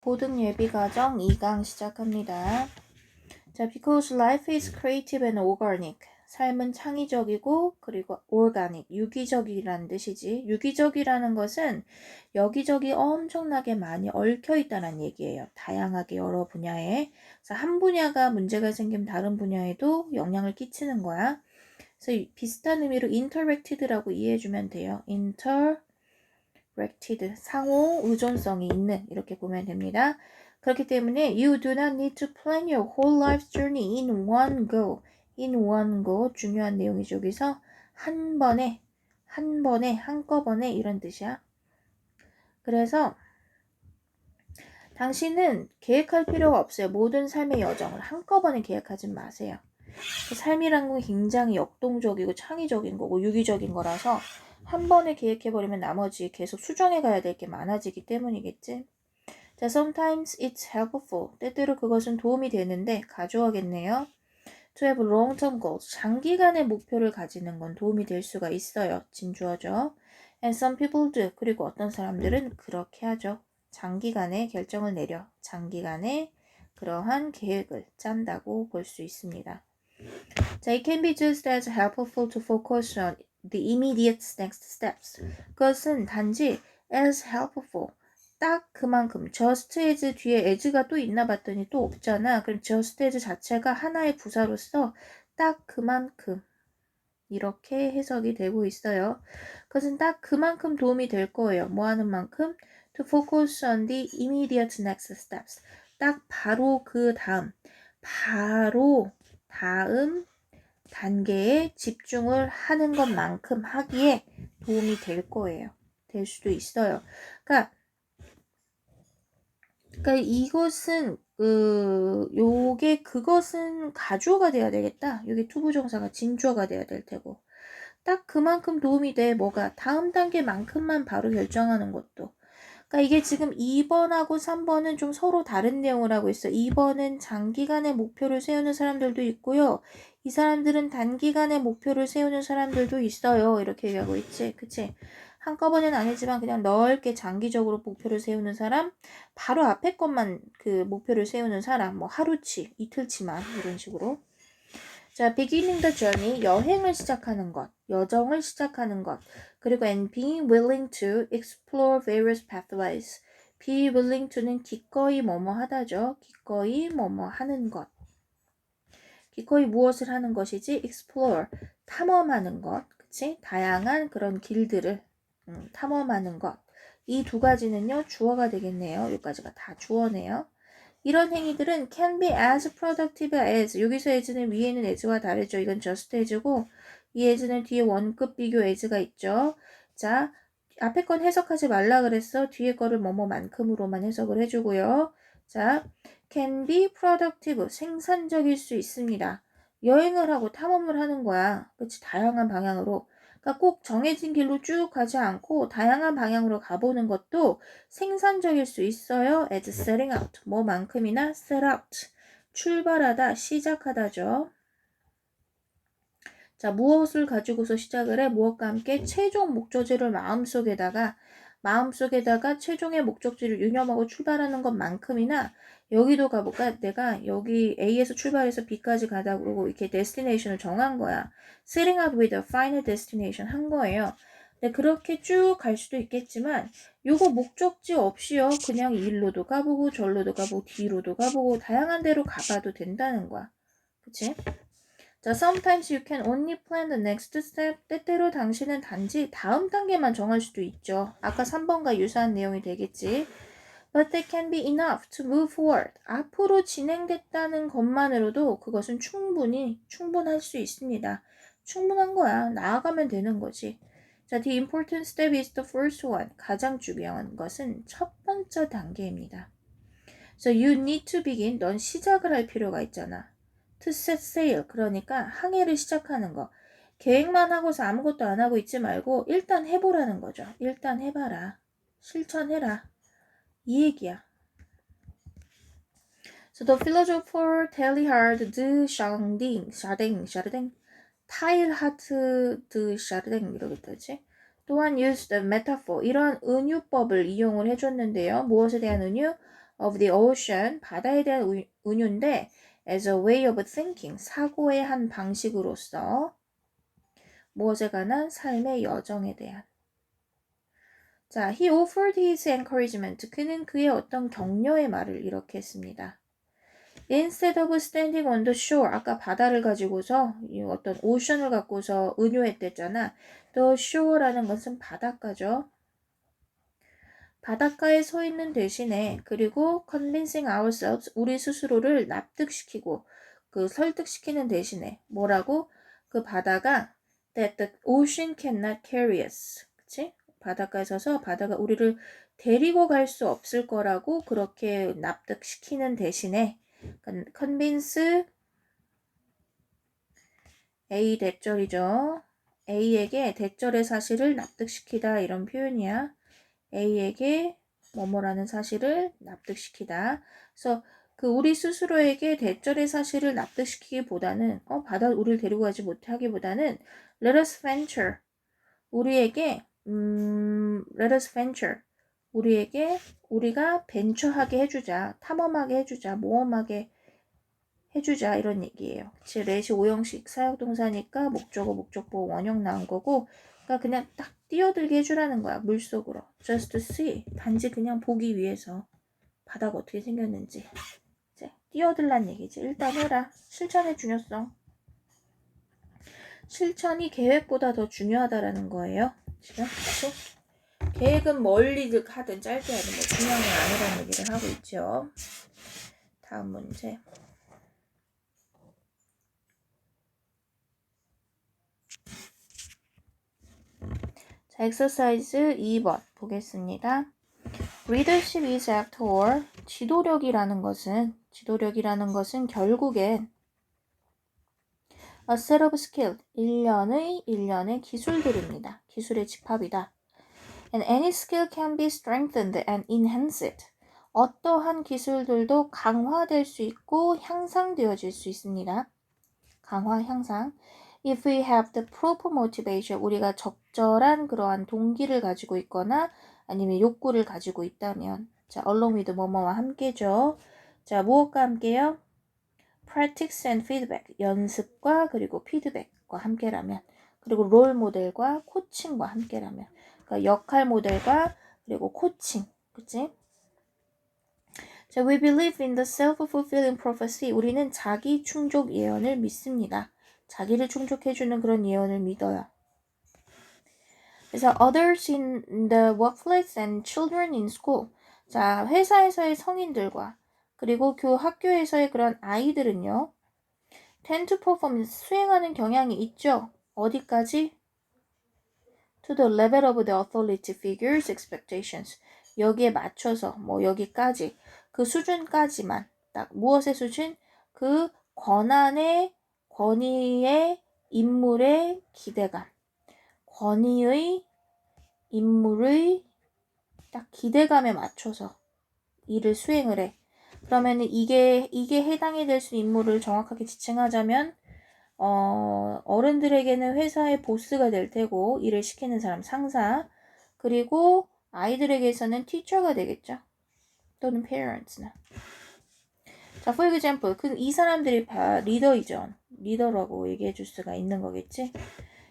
고등 예비 과정 2강 시작합니다. 자, because life is creative and organic. 삶은 창의적이고 그리고 organic, 유기적이라는 뜻이지. 유기적이라는 것은 여기저기 엄청나게 많이 얽혀 있다는 얘기예요. 다양하게 여러 분야에. 그래서 한 분야가 문제가 생기면 다른 분야에도 영향을 끼치는 거야. 그래서 비슷한 의미로 interacted라고 이해해 주면 돼요. inter interacted 상호 의존성이 있는 이렇게 보면 됩니다. 그렇기 때문에 you do not need to plan your whole life journey in one go. in one go 중요한 내용이죠. 여기서 한 번에 한 번에 한꺼번에 이런 뜻이야. 그래서 당신은 계획할 필요가 없어요. 모든 삶의 여정을 한꺼번에 계획하지 마세요. 삶이란 건 굉장히 역동적이고 창의적인 거고 유기적인 거라서 한 번에 계획해버리면 나머지 계속 수정해 가야 될 게 많아지기 때문이겠지. 자, sometimes it's helpful. 때때로 그것은 도움이 되는데 가져가겠네요. To have long-term goals. 장기간의 목표를 가지는 건 도움이 될 수가 있어요. 진주어죠. And some people do. 그리고 어떤 사람들은 그렇게 하죠. 장기간의 결정을 내려 장기간의 그러한 계획을 짠다고 볼 수 있습니다. 자, it can be just as helpful to focus on the immediate next steps. 그것은 단지 as helpful. 딱 그만큼 just as 뒤에 as가 또 있나 봤더니 또 없잖아. 그럼 just as 자체가 하나의 부사로서 딱 그만큼 이렇게 해석이 되고 있어요. 그것은 딱 그만큼 도움이 될 거예요. 뭐 하는 만큼? To focus on the immediate next steps. 딱 바로 그 다음, 바로 다음 단계에 집중을 하는 것만큼 하기에 도움이 될 거예요. 될 수도 있어요. 그러니까, 그러니까 이것은 그 요게 그것은 가주어가 돼야 되겠다. 여기 투부정사가 진주어가 돼야 될 테고. 딱 그만큼 도움이 돼. 뭐가 다음 단계만큼만 바로 결정하는 것도. 그러니까 이게 지금 2번하고 3번은 좀 서로 다른 내용을 하고 있어. 2번은 장기간의 목표를 세우는 사람들도 있고요. 이 사람들은 단기간의 목표를 세우는 사람들도 있어요. 이렇게 얘기하고 있지. 그치? 한꺼번에는 아니지만 그냥 넓게 장기적으로 목표를 세우는 사람, 바로 앞에 것만 그 목표를 세우는 사람, 뭐 하루치, 이틀치만 이런 식으로. 자, beginning the journey, 여행을 시작하는 것, 여정을 시작하는 것, 그리고 and being willing to explore various pathways. be willing to는 기꺼이 뭐뭐 하다죠. 기꺼이 뭐뭐 하는 것. 기꺼이 무엇을 하는 것이지? explore, 탐험하는 것. 그치? 다양한 그런 길들을 음, 탐험하는 것. 이 두 가지는요, 주어가 되겠네요. 여기까지가 다 주어네요. 이런 행위들은 can be as productive as 여기서 as는 위에는 as와 다르죠. 이건 just as고 이 as는 뒤에 원급 비교 as가 있죠. 자, 앞에 건 해석하지 말라 그랬어. 뒤에 거를 뭐뭐만큼으로만 해석을 해주고요. 자, can be productive 생산적일 수 있습니다. 여행을 하고 탐험을 하는 거야. 그치? 다양한 방향으로. 그러니까 꼭 정해진 길로 쭉 가지 않고 다양한 방향으로 가보는 것도 생산적일 수 있어요. as setting out. 뭐만큼이나 set out. 출발하다, 시작하다죠. 자, 무엇을 가지고서 시작을 해? 무엇과 함께 최종 목적지를 마음속에다가 마음속에다가 최종의 목적지를 유념하고 출발하는 것만큼이나 여기도 가볼까? 내가 여기 A에서 출발해서 B까지 가다 그러고 이렇게 데스티네이션을 정한 거야. Setting out with a final destination 한 거예요. 근데 그렇게 쭉 갈 수도 있겠지만 요거 목적지 없이요. 그냥 일로도 가보고 절로도 가보고 뒤로도 가보고 다양한 데로 가봐도 된다는 거야. 그치? 자, sometimes you can only plan the next step. 때때로 당신은 단지 다음 단계만 정할 수도 있죠. 아까 3번과 유사한 내용이 되겠지. But they can be enough to move forward. 앞으로 진행됐다는 것만으로도 그것은 충분히 충분할 수 있습니다. 충분한 거야. 나아가면 되는 거지. 자, the important step is the first one. 가장 중요한 것은 첫 번째 단계입니다. So you need to begin. 넌 시작을 할 필요가 있잖아. To set sail. 그러니까 항해를 시작하는 거. 계획만 하고서 아무것도 안 하고 있지 말고 일단 해보라는 거죠. 일단 해봐라. 실천해라. 이 얘기야. So the philosopher Teilhard de Chardin, Chardin, Chardin, 타일하트 드 샤르댕 이러겠다지. 또한 used metaphor 이런 은유법을 이용을 해줬는데요. 무엇에 대한 은유? of the ocean 바다에 대한 우- 은유인데 as a way of thinking 사고의 한 방식으로서 무엇에 관한 삶의 여정에 대한 자, he offered his encouragement. 그는 그의 어떤 격려의 말을 이렇게 했습니다. Instead of standing on the shore, 아까 바다를 가지고서 이 어떤 오션을 갖고서 은유했댔잖아. The shore라는 것은 바닷가죠. 바닷가에 서 있는 대신에 그리고 convincing ourselves 우리 스스로를 납득시키고 그 설득시키는 대신에 뭐라고 그 바다가 that the ocean cannot carry us. 그치? 바닷가에 서서 바다가 우리를 데리고 갈 수 없을 거라고 그렇게 납득시키는 대신에 convince A 대절이죠. A에게 대절의 사실을 납득시키다 이런 표현이야. A에게 뭐뭐라는 사실을 납득시키다. 그래서 그 우리 스스로에게 대절의 사실을 납득시키기보다는 어 바다 우리를 데리고 가지 못해 하기보다는 let us venture 우리에게 음 let us venture 우리에게 우리가 벤처하게 해주자 탐험하게 해주자 모험하게 해주자 이런 얘기예요. 그치 렛이 오형식 사역동사니까 목적어 목적보 원형 나온 거고 그러니까 그냥 딱 뛰어들게 해주라는 거야 물속으로. Just to see. 단지 그냥 보기 위해서. 바다가 어떻게 생겼는지. 이제 뛰어들란 얘기지. 일단 해라. 실천의 중요성. 실천이 계획보다 더 중요하다라는 거예요. 지금? 그치? 계획은 멀리 하든 짧게 하든 뭐 중요한 건 아니라는 얘기를 하고 있죠. 다음 문제 엑서사이즈 2번 보겠습니다. Readership is after all 지도력이라는 것은 지도력이라는 것은 결국엔 a set of skill 일련의 일련의 기술들입니다. 기술의 집합이다. And any skill can be strengthened and enhanced. 어떠한 기술들도 강화될 수 있고 향상되어질 수 있습니다. 강화, 향상. If we have the proper motivation, 우리가 적절한 그러한 동기를 가지고 있거나 아니면 욕구를 가지고 있다면 자, along with 뭐뭐와 함께죠. 자, 무엇과 함께요? practice and feedback, 연습과 그리고 피드백과 함께라면 그리고 롤 모델과 코칭과 함께라면 그러니까 역할 모델과 그리고 코칭, 그치? 자, we believe in the self-fulfilling prophecy. 우리는 자기 충족 예언을 믿습니다. 자기를 충족해주는 그런 예언을 믿어요. 그래서 others in the workplace and children in school. 자, 회사에서의 성인들과 그리고 교 학교에서의 그런 아이들은요. tend to perform 수행하는 경향이 있죠. 어디까지? to the level of the authority figures expectations. 여기에 맞춰서 뭐 여기까지 그 수준까지만 딱 무엇의 수준? 그 권한의 권위의 인물의 기대감. 권위의 인물의 딱 기대감에 맞춰서 일을 수행을 해. 그러면 이게 이게 해당이 될 수 인물을 정확하게 지칭하자면 어, 어른들에게는 회사의 보스가 될 테고 일을 시키는 사람 상사 그리고 아이들에게서는 티처가 되겠죠. 또는 parents나. 자, for example, 그 이 사람들이 다 리더이죠. 리더라고 얘기해 줄 수가 있는 거겠지.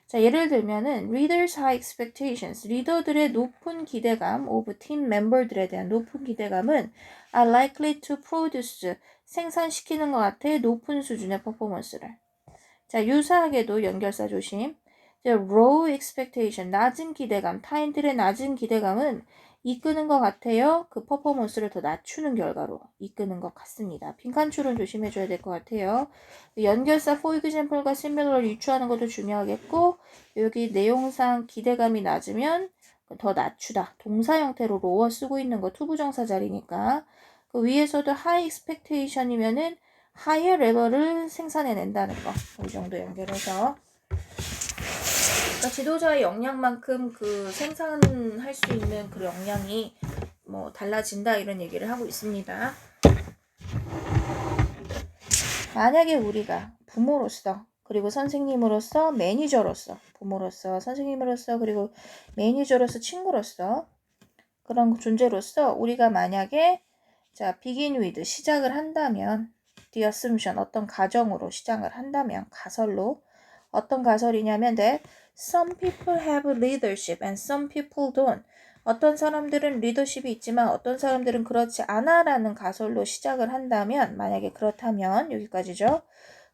자, 예를 들면은 readers high expectations, 리더들의 높은 기대감 of team member들에 대한 높은 기대감은 are likely to produce 생산시키는 것 같아 높은 수준의 퍼포먼스를. 자, 유사하게도 연결사 조심. 자, low expectation, 낮은 기대감, 타인들의 낮은 기대감은 이끄는 것 같아요. 그 퍼포먼스를 더 낮추는 결과로 이끄는 것 같습니다. 빈칸줄은 조심해줘야 될 것 같아요. 연결사 for example과 similar 유추하는 것도 중요하겠고 여기 내용상 기대감이 낮으면 더 낮추다. 동사 형태로 lower 쓰고 있는 거 투부정사 자리니까 그 위에서도 high expectation이면은 higher level을 생산해낸다는 거. 이 정도 연결해서 그러니까 지도자의 역량만큼 그 생산할 수 있는 그 역량이 뭐 달라진다 이런 얘기를 하고 있습니다. 만약에 우리가 부모로서 그리고 선생님으로서 매니저로서 부모로서 선생님으로서 그리고 매니저로서 친구로서 그런 존재로서 우리가 만약에 자, begin 시작을 한다면 the assumption 어떤 가정으로 시작을 한다면 가설로 어떤 가설이냐면 that some people have leadership and some people don't. 어떤 사람들은 리더십이 있지만 어떤 사람들은 그렇지 않아라는 가설로 시작을 한다면 만약에 그렇다면 여기까지죠.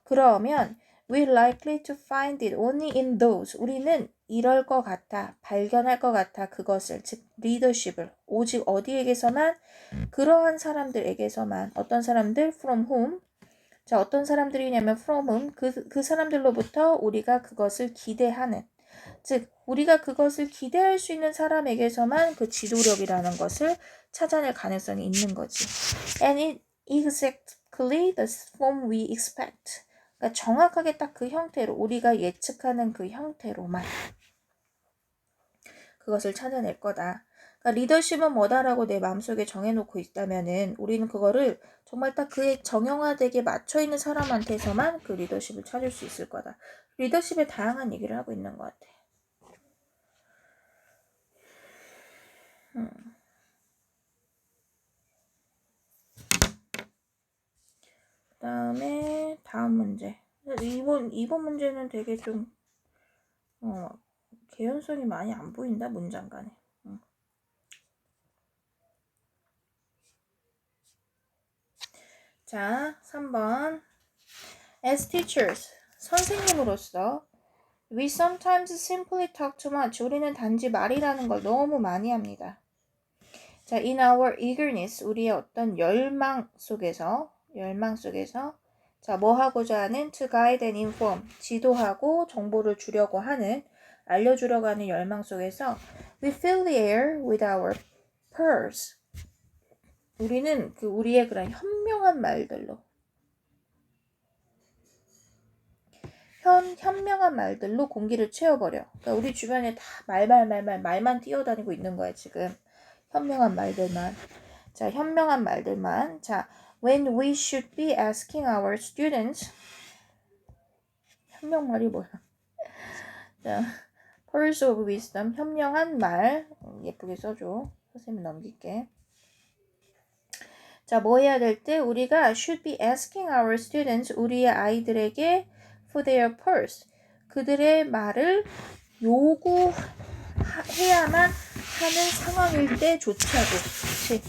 그러면 we're likely to find it only in those. 우리는 이럴 것 같아, 발견할 것 같아 그것을 즉 리더십을 오직 어디에게서만 그러한 사람들에게서만 어떤 사람들 from whom 자 어떤 사람들이냐면 from whom 그, 그 사람들로부터 우리가 그것을 기대하는 즉 우리가 그것을 기대할 수 있는 사람에게서만 그 지도력이라는 것을 찾아낼 가능성이 있는 거지. And it exactly the form we expect. 그러니까 정확하게 딱 그 형태로 우리가 예측하는 그 형태로만 그것을 찾아낼 거다. 그러니까 리더십은 뭐다라고 내 마음속에 정해놓고 있다면은 우리는 그거를 정말 딱 그의 정형화되게 맞춰 있는 사람한테서만 그 리더십을 찾을 수 있을 거다. 리더십의 다양한 얘기를 하고 있는 것 같아. 음. 그 다음에 다음 문제. 이번 이번 문제는 되게 좀 어, 개연성이 많이 안 보인다 문장 간에. 자, 3번. As teachers, 선생님으로서 we sometimes simply talk too much. 우리는 단지 말이라는 걸 너무 많이 합니다. 자, in our eagerness, 우리의 어떤 열망 속에서, 열망 속에서, 자, 뭐 하고자 하는 to guide and inform, 지도하고 정보를 주려고 하는, 알려주려고 하는 열망 속에서, we fill the air with our pearls. 우리는 그 우리의 그런 현명한 말들로, 현, 현명한 말들로 공기를 채워버려. 그러니까 우리 주변에 다 말말 말말 말만 뛰어다니고 있는 거야, 지금. 현명한 말들만. 자, 현명한 말들만. 자, when we should be asking our students. 현명 말이 뭐야? 자, pearls of wisdom. 현명한 말. 음, 예쁘게 써줘. 선생님 넘길게. 자, 뭐 해야 될 때? 우리가 should be asking our students. 우리의 아이들에게 for their pearls. 그들의 말을 요구해야만 하는 상황일 때조차도 그치?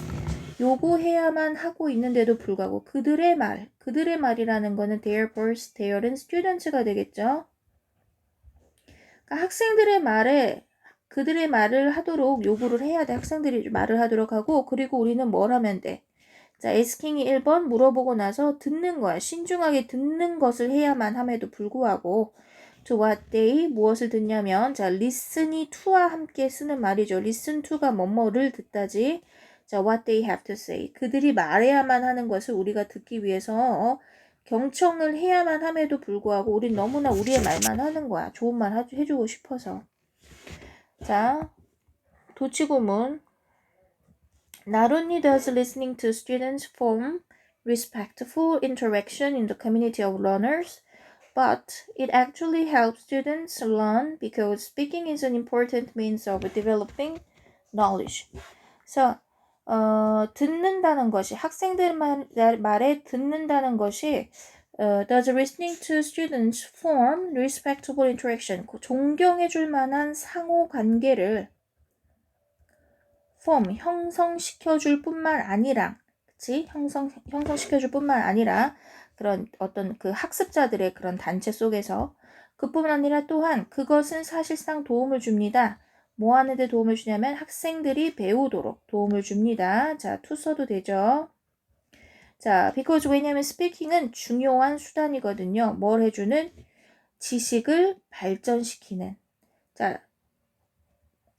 요구해야만 하고 있는데도 불구하고 그들의 말, 그들의 말이라는 거는 their birth, their은 students가 되겠죠. 그러니까 학생들의 말에 그들의 말을 하도록 요구를 해야 돼. 학생들이 말을 하도록 하고 그리고 우리는 뭘 하면 돼? 자, 에스킹이 1번 물어보고 나서 듣는 거야. 신중하게 듣는 것을 해야만 함에도 불구하고 to what they 무엇을 듣냐면 자 listen이 to와 함께 쓰는 말이죠. listen to가 뭐뭐를 듣다지. 자 what they have to say 그들이 말해야만 하는 것을 우리가 듣기 위해서 어, 경청을 해야만 함에도 불구하고 우린 너무나 우리의 말만 하는 거야. 좋은 말 해주고 싶어서. 자 도치구문 Not only does listening to students form respectful interaction in the community of learners, but it actually helps students learn because speaking is an important means of developing knowledge. 그래서 어, 듣는다는 것이 학생들 말, 말에 듣는다는 것이 어, does listening to students form respectable interaction 존경해 줄 만한 상호 관계를 form 형성시켜 줄 뿐만 아니라 그치 형성 형성시켜 줄 뿐만 아니라 그런 어떤 그 학습자들의 그런 단체 속에서 그뿐만 아니라 또한 그것은 사실상 도움을 줍니다. 뭐 하는데 도움을 주냐면 학생들이 배우도록 도움을 줍니다. 자, 투 써도 되죠. 자, because 왜냐면 스피킹은 중요한 수단이거든요. 뭘 해주는? 지식을 발전시키는. 자,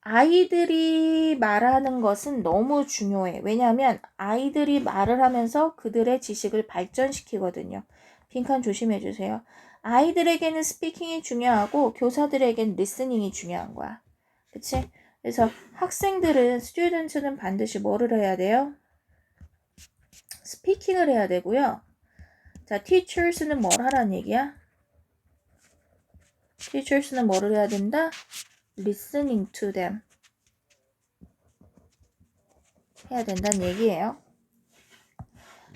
아이들이 말하는 것은 너무 중요해. 왜냐하면 아이들이 말을 하면서 그들의 지식을 발전시키거든요. 빈칸 조심해 주세요. 아이들에게는 스피킹이 중요하고 교사들에게는 리스닝이 중요한 거야. 그치? 그래서 학생들은 스튜던트는 반드시 뭐를 해야 돼요? 스피킹을 해야 되고요. 자, teachers는 뭘 하라는 얘기야? teachers는 뭐를 해야 된다? Listening to them 해야 된다는 얘기예요.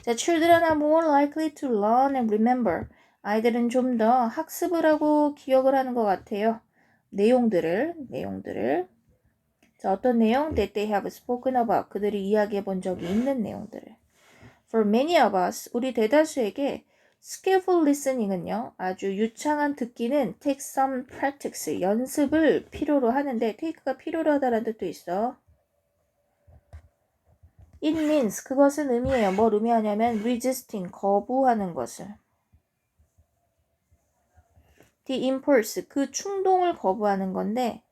자, children are more likely to learn and remember. 아이들은 좀 더 학습을 하고 기억을 하는 것 같아요. 내용들을, 내용들을. 자, 어떤 내용? That they have spoken about. 그들이 이야기해 본 적이 있는 내용들을. For many of us, 우리 대다수에게 skillful listening은요, 아주 유창한 듣기는 take some practice, 연습을 필요로 하는데, take가 필요로 하다라는 뜻도 있어. It means, 그것은 의미해요. 뭘 의미하냐면, resisting, 거부하는 것을. The impulse, 그 충동을 거부하는 건데,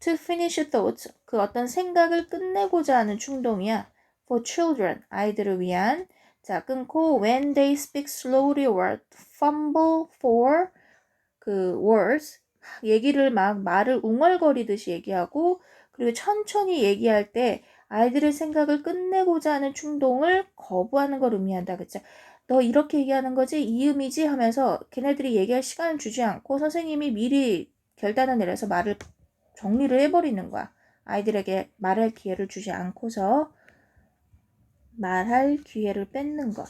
to finish thoughts, 그 어떤 생각을 끝내고자 하는 충동이야. For children, 아이들을 위한. 자, 끊고 when they speak slowly or fumble for 그 words 얘기를 막 말을 웅얼거리듯이 얘기하고 그리고 천천히 얘기할 때 아이들의 생각을 끝내고자 하는 충동을 거부하는 걸 의미한다. 그쵸? 너 이렇게 얘기하는 거지? 이 의미지? 하면서 걔네들이 얘기할 시간을 주지 않고 선생님이 미리 결단을 내려서 말을 정리를 해버리는 거야. 아이들에게 말할 기회를 주지 않고서 말할 기회를 뺏는 것.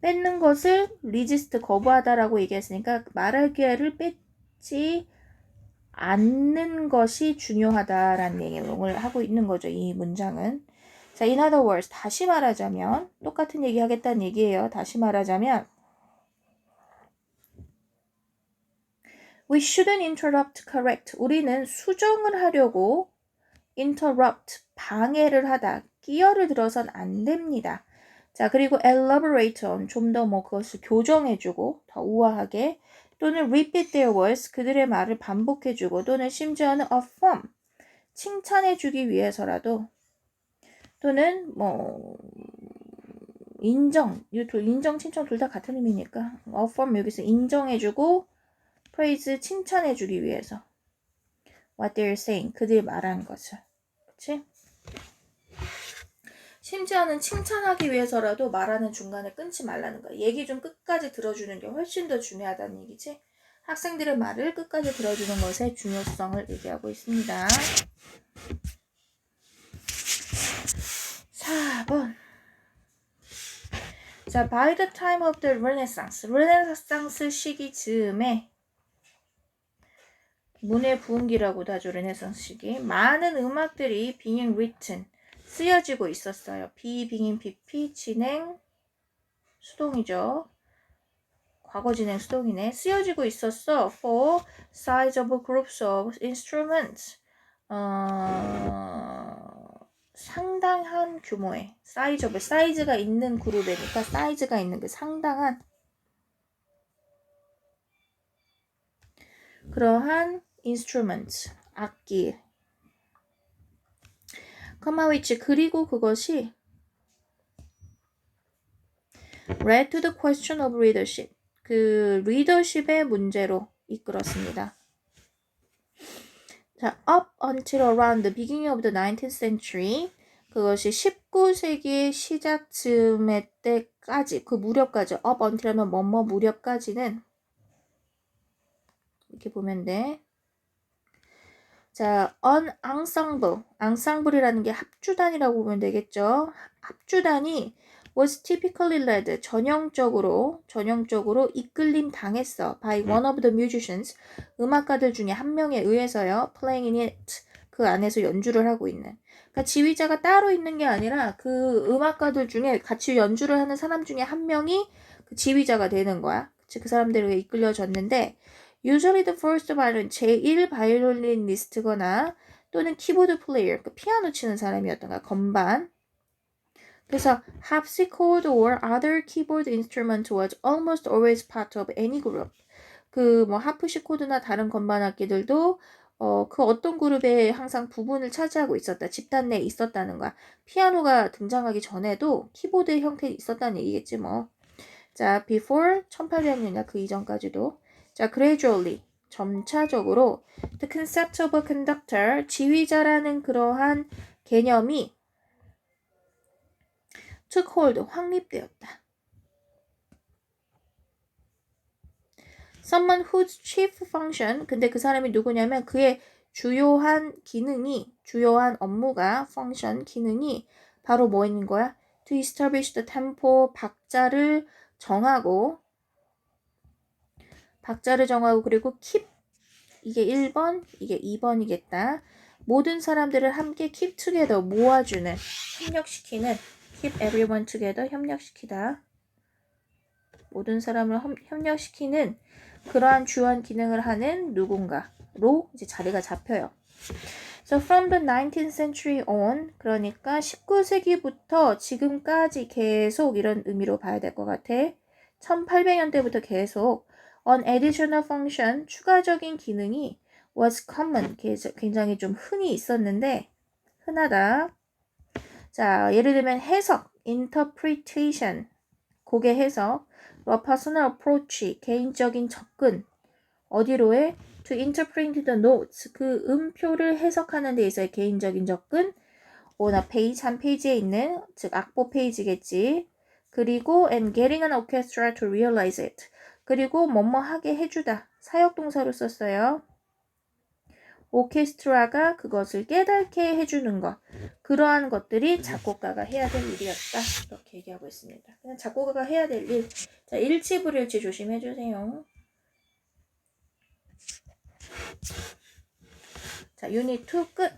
뺏는 것을 리지스트 거부하다라고 얘기했으니까 말할 기회를 뺏지 않는 것이 중요하다라는 내용을 하고 있는 거죠. 이 문장은. 자, in other words, 다시 말하자면 똑같은 얘기 하겠다는 얘기예요. 다시 말하자면 We shouldn't interrupt correct. 우리는 수정을 하려고 interrupt, 방해를 하다, 끼어를 들어선 안 됩니다. 자, 그리고 elaborate on, 좀 더 뭐 그것을 교정해주고, 더 우아하게, 또는 repeat their words, 그들의 말을 반복해주고, 또는 심지어는 affirm, 칭찬해주기 위해서라도, 또는 뭐, 인정, 인정, 칭찬 둘 다 같은 의미니까, affirm 여기서 인정해주고, praise, 칭찬해주기 위해서. what they're saying, 그들이 말하는 것을. 그치? 심지어는 칭찬하기 위해서라도 말하는 중간에 끊지 말라는 거야. 얘기 좀 끝까지 들어주는 게 훨씬 더 중요하다는 얘기지. 학생들의 말을 끝까지 들어주는 것의 중요성을 얘기하고 있습니다. 4번. 자, by the time of the Renaissance, 르네상스 시기 즈음에 문의 부흥기라고도 하죠, 르네상스 시기. 많은 음악들이 being written, 쓰여지고 있었어요. 비빙인 PP 진행 수동이죠. 과거 진행 수동이네. 쓰여지고 있었어. For sizable groups of instruments. 어, 상당한 규모의 사이즈able 사이즈가 있는 그룹이니까 사이즈가 있는 그 상당한 그러한 instruments 악기 커마위치 그리고 그것이 led to the question of leadership 그 리더십의 문제로 이끌었습니다. 자, up until around the beginning of the 19th century 그것이 19세기의 시작쯤의 때까지 그 무렵까지 up until 하면 뭐뭐 무렵까지는 이렇게 보면 돼. 자, on ensemble, ensemble이라는 게 합주단이라고 보면 되겠죠. 합주단이 was typically led, 전형적으로, 전형적으로 이끌림 당했어. by one of the musicians, 음악가들 중에 한 명에 의해서요. playing in it, 그 안에서 연주를 하고 있는. 그러니까 지휘자가 따로 있는 게 아니라 그 음악가들 중에 같이 연주를 하는 사람 중에 한 명이 그 지휘자가 되는 거야. 그치? 그 사람들에게 이끌려졌는데 usually the first violin, 제1 바이올리니스트거나 또는 키보드 플레이어, 그 피아노 치는 사람이었던가, 건반. 그래서 harpsichord or other keyboard instrument was almost always part of any group. 그 뭐 하프시코드나 다른 건반 악기들도 어, 그 어떤 그룹에 항상 부분을 차지하고 있었다. 집단 내에 있었다는 거야. 피아노가 등장하기 전에도 키보드 형태에 있었다는 얘기겠지 뭐. 자, before 1800년이나 그 이전까지도 자, gradually 점차적으로 the concept of a conductor 지휘자라는 그러한 개념이 took hold 확립되었다. Someone whose chief function 근데 그 사람이 누구냐면 그의 주요한 기능이 주요한 업무가 function 기능이 바로 뭐 있는 거야? to establish the tempo 박자를 정하고 박자를 정하고 그리고 keep 이게 1번, 이게 2번이겠다. 모든 사람들을 함께 keep together 모아주는 협력시키는 keep everyone together 협력시키다. 모든 사람을 협- 협력시키는 그러한 주요한 기능을 하는 누군가로 이제 자리가 잡혀요. So from the 19th century on, 그러니까 19세기부터 지금까지 계속 이런 의미로 봐야 될 것 같아. 1800년대부터 계속 an additional function, 추가적인 기능이 was common, 굉장히 좀 흔히 있었는데 흔하다. 자, 예를 들면 해석, interpretation, 곡의 해석, a personal approach, 개인적인 접근, 어디로 해? to interpret the notes, 그 음표를 해석하는 데 있어의 개인적인 접근, a page, 한 페이지에 있는, 즉 악보 페이지겠지. 그리고 and getting an orchestra to realize it. 그리고 뭐뭐 하게 해주다. 사역동사로 썼어요. 오케스트라가 그것을 깨닫게 해주는 것. 그러한 것들이 작곡가가 해야 될 일이었다. 이렇게 얘기하고 있습니다. 그냥 작곡가가 해야 될 일. 자, 일치 불일치 조심해주세요. 자, 유닛 2 끝.